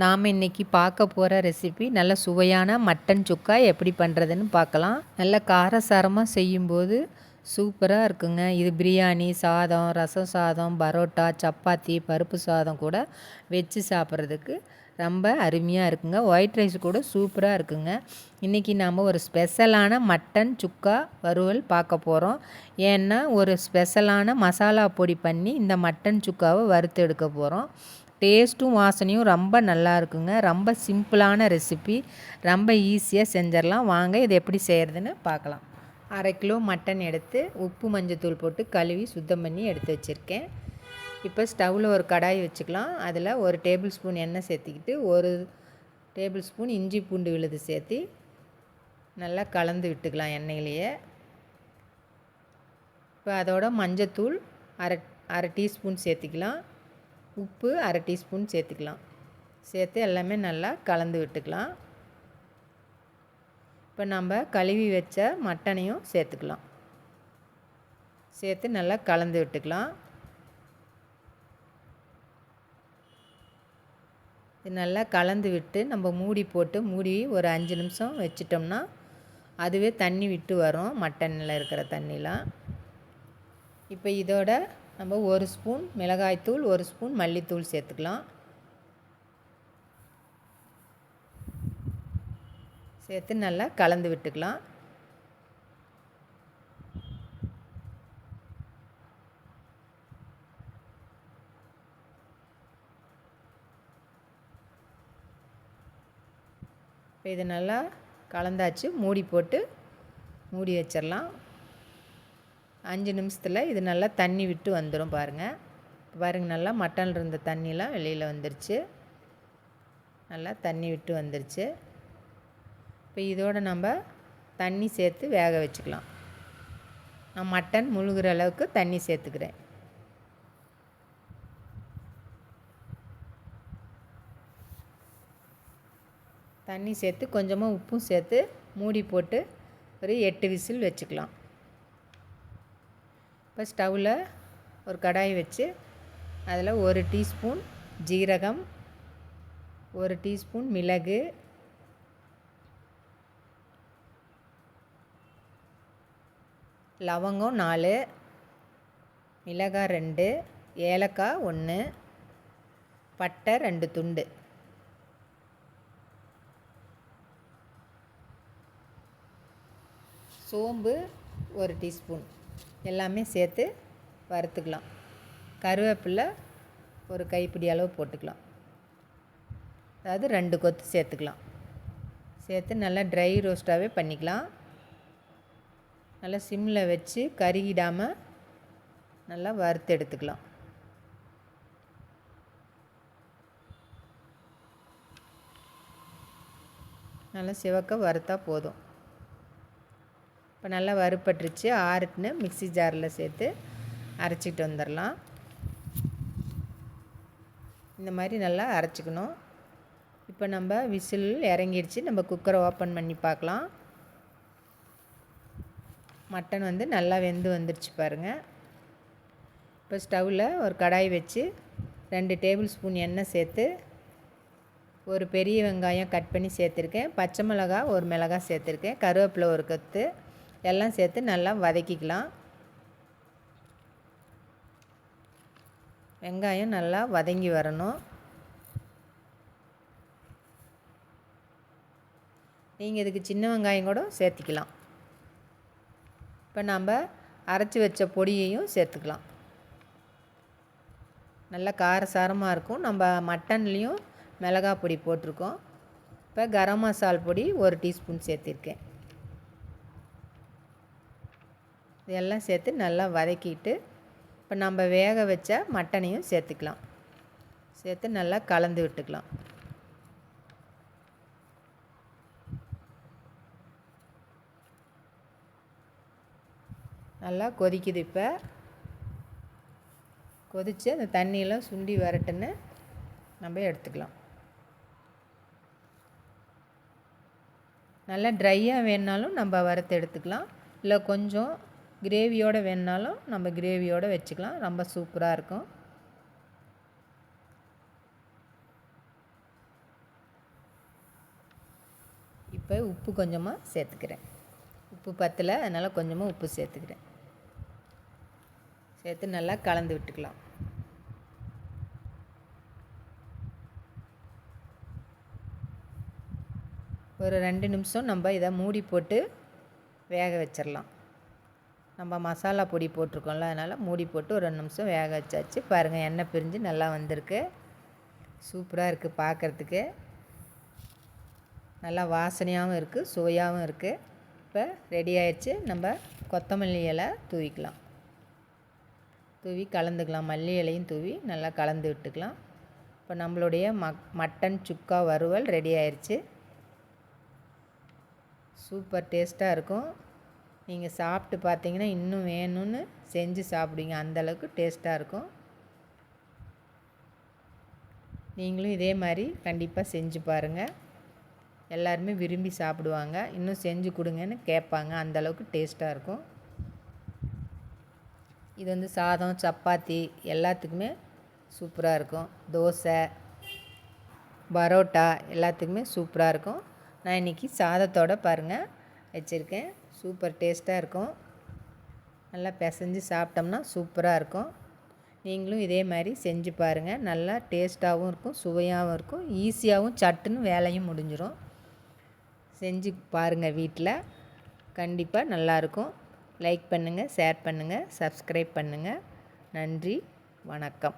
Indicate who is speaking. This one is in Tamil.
Speaker 1: நாம் இன்றைக்கி பார்க்க போகிற ரெசிபி நல்ல சுவையான மட்டன் சுக்கா எப்படி பண்ணுறதுன்னு பார்க்கலாம். நல்ல காரசாரமாக செய்யும்போது சூப்பராக இருக்குங்க. இது பிரியாணி சாதம் ரசம் சாதம் பரோட்டா சப்பாத்தி பருப்பு சாதம் கூட வச்சு சாப்பிட்றதுக்கு ரொம்ப அருமையாக இருக்குங்க. ஒயிட் ரைஸ் கூட சூப்பராக இருக்குங்க. இன்றைக்கி நாம் ஒரு ஸ்பெஷலான மட்டன் சுக்கா வறுவல் பார்க்க போகிறோம் ஏன்னா ஒரு ஸ்பெஷலான மசாலா பொடி பண்ணி இந்த மட்டன் சுக்காவை வறுத்து எடுக்க போகிறோம் டேஸ்ட்டும் வாசனையும் ரொம்ப நல்லா இருக்குங்க ரொம்ப சிம்பிளான ரெசிபி. ரொம்ப ஈஸியாக செஞ்சிடலாம். வாங்க இது எப்படி செய்கிறதுன்னு பார்க்கலாம். அரை கிலோ மட்டன் எடுத்து உப்பு மஞ்சத்தூள் போட்டு கழுவி சுத்தம் பண்ணி எடுத்து வச்சுருக்கேன். இப்போ ஸ்டவ்வில் ஒரு கடாய் வச்சுக்கலாம். அதில் ஒரு டேபிள் ஸ்பூன் எண்ணெய் சேர்த்திக்கிட்டு ஒரு டேபிள் ஸ்பூன் இஞ்சி பூண்டு விழுது சேர்த்து நல்லா கலந்து விட்டுக்கலாம் எண்ணெயிலேயே. இப்போ அதோட மஞ்சத்தூள் அரை அரை டீஸ்பூன் சேர்த்திக்கலாம். உப்பு அரை டீஸ்பூன் சேர்த்துக்கலாம். சேர்த்து எல்லாமே நல்லா கலந்து விட்டுக்கலாம். இப்போ நம்ம கழுவி வச்ச மட்டனையும் சேர்த்துக்கலாம். சேர்த்து நல்லா கலந்து விட்டுக்கலாம். இது நல்லா கலந்து விட்டு நம்ம மூடி போட்டு மூடி ஒரு அஞ்சு நிமிஷம் வச்சிட்டோம்னா அதுவே தண்ணி விட்டு வரும். மட்டனில் இருக்கிற தண்ணிலாம். இப்போ இதோட நம்ம ஒரு ஸ்பூன் மிளகாய்த்தூள் ஒரு ஸ்பூன் மல்லித்தூள் சேர்த்துக்கலாம். சேர்த்து நல்லா கலந்து விட்டுக்கலாம். இப்போ இது நல்லா கலந்தாச்சு மூடி போட்டு மூடி வச்சிடலாம். அஞ்சு நிமிஷத்தில் இது நல்லா தண்ணி விட்டு வந்துடும் பாருங்கள் பாருங்கள் நல்லா மட்டனில் இருந்த தண்ணிலாம் வெளியில் வந்துருச்சு. நல்லா தண்ணி விட்டு வந்துருச்சு. இப்போ இதோடு நம்ம தண்ணி சேர்த்து வேக வச்சுக்கலாம். நான் மட்டன் முழுகிற அளவுக்கு தண்ணி சேர்த்துக்கிறேன். தண்ணி சேர்த்து கொஞ்சமாக உப்பும் சேர்த்து மூடி போட்டு ஒரு எட்டு விசில் வச்சுக்கலாம். இப்போ ஸ்டவ்வில் ஒரு கடாய் வச்சு அதில் ஒரு டீஸ்பூன் ஜீரகம் ஒரு டீஸ்பூன் மிளகு லவங்கம் நாலு மிளகாய் ரெண்டு ஏலக்காய் ஒன்று பட்டை ரெண்டு துண்டு. சோம்பு ஒரு டீஸ்பூன். எல்லாமே சேர்த்து வறுத்துக்கலாம். கருவேப்பிலை ஒரு கைப்பிடி அளவு போட்டுக்கலாம். அதாவது ரெண்டு கொத்து சேர்த்துக்கலாம். சேர்த்து நல்லா ட்ரை ரோஸ்ட்டாகவே பண்ணிக்கலாம். நல்லா சிம்மில் வச்சு கருகிடாமல் நல்லா வறுத்து எடுத்துக்கலாம். நல்லா சிவக்க வறுத்தா போதும். இப்போ நல்லா வறுப்பட்டுருச்சு ஆறுட்டுன்னு மிக்சி ஜாரில் சேர்த்து அரைச்சிட்டு வந்துடலாம். இந்த மாதிரி நல்லா அரைச்சிக்கணும். இப்போ நம்ம விசில் இறங்கிடுச்சு. நம்ம குக்கரை ஓப்பன் பண்ணி பார்க்கலாம். மட்டன் வந்து நல்லா வெந்து வந்துருச்சு பாருங்கள் இப்போ ஸ்டவ்வில் ஒரு கடாய் வச்சு ரெண்டு டேபிள் ஸ்பூன் எண்ணெய் சேர்த்து ஒரு பெரிய வெங்காயம் கட் பண்ணி சேர்த்துருக்கேன். பச்சை மிளகா ஒரு மிளகா சேர்த்துருக்கேன். கருவேப்பிலை ஒரு கத்து. எல்லாம் சேர்த்து நல்லா வதக்கிக்கலாம். வெங்காயம் நல்லா வதங்கி வரணும். நீங்கள் இதுக்கு சின்ன வெங்காயம் கூட சேர்த்திக்கலாம். இப்போ நம்ம அரைச்சி வச்ச பொடியையும் சேர்த்துக்கலாம். நல்லா காரசாரமாக இருக்கும். நம்ம மட்டன்லேயும் மிளகா பொடி போட்டிருக்கோம். இப்போ கரம் மசால் பொடி ஒரு டீஸ்பூன் சேர்த்திருக்கேன். இதெல்லாம் சேர்த்து நல்லா வதக்கிட்டு இப்போ நம்ம வேக வச்ச மட்டனையும் சேர்த்துக்கலாம். சேர்த்து நல்லா கலந்து விட்டுக்கலாம். நல்லா கொதிக்குது இப்போ. கொதித்து அந்த தண்ணியெல்லாம் சுண்டி வரட்டுன்னு நம்ம எடுத்துக்கலாம். நல்லா ட்ரையாக வேணுனாலும் நம்ம வறுத்து எடுத்துக்கலாம். இல்லை கொஞ்சம் கிரேவியோடு வேணுனாலும் நம்ம கிரேவியோடு வச்சுக்கலாம். ரொம்ப சூப்பராக இருக்கும். இப்போ உப்பு கொஞ்சமாக சேர்த்துக்கிறேன். உப்பு பத்தலை அதனால் கொஞ்சமாக உப்பு சேர்த்துக்கிறேன். சேர்த்து நல்லா கலந்து விட்டுக்கலாம். ஒரு ரெண்டு நிமிஷம் நம்ம இதை மூடி போட்டு வேக வச்சிடலாம் நம்ம மசாலா பொடி போட்டிருக்கோம்ல அதனால் மூடி போட்டு ஒரு ரெண்டு நிமிஷம் வேக வச்சாச்சு. பாருங்கள் எண்ணெய் பிரிஞ்சு நல்லா வந்திருக்கு. சூப்பராக இருக்குது பார்க்குறதுக்கு நல்லா வாசனையாகவும் இருக்குது சுவையாகவும் இருக்குது இப்போ ரெடி ஆயிடுச்சு. நம்ம கொத்தமல்லி இலை தூவிக்கலாம். தூவி கலந்துக்கலாம். மல்லி இலையும் தூவி நல்லா கலந்து விட்டுக்கலாம். இப்போ நம்மளுடைய மக் மட்டன் சுக்கா வறுவல் ரெடி ஆயிடுச்சு சூப்பர் டேஸ்ட்டாக இருக்கும். நீங்கள் சாப்பிட்டு பார்த்தீங்கன்னா இன்னும் வேணும்னு செஞ்சு சாப்பிடுங்க. அந்தளவுக்கு டேஸ்ட்டாக இருக்கும். நீங்களும் இதே மாதிரி கண்டிப்பாக செஞ்சு பாருங்கள் எல்லாருமே விரும்பி சாப்பிடுவாங்க. இன்னும் செஞ்சு கொடுங்கன்னு கேட்பாங்க. அந்தளவுக்கு டேஸ்ட்டாக இருக்கும். இது வந்து சாதம் சப்பாத்தி எல்லாத்துக்குமே சூப்பராக இருக்கும். தோசை பரோட்டா எல்லாத்துக்குமே சூப்பராக இருக்கும். நான் இன்றைக்கி சாதத்தோடு பாருங்கள் வச்சுருக்கேன். சூப்பர் டேஸ்ட்டாக இருக்கும். நல்லா பிசைஞ்சு சாப்பிட்டோம்னா சூப்பராக இருக்கும். நீங்களும் இதே மாதிரி செஞ்சு பாருங்கள் நல்லா டேஸ்ட்டாகவும் இருக்கும் சுவையாகவும் இருக்கும். ஈஸியாகவும் சட்டுன்னு வேலையும் முடிஞ்சிடும் செஞ்சு பாருங்கள் வீட்டில் கண்டிப்பாக நல்லாயிருக்கும் லைக் பண்ணுங்கள் ஷேர் பண்ணுங்கள் சப்ஸ்கிரைப் பண்ணுங்கள் நன்றி வணக்கம்.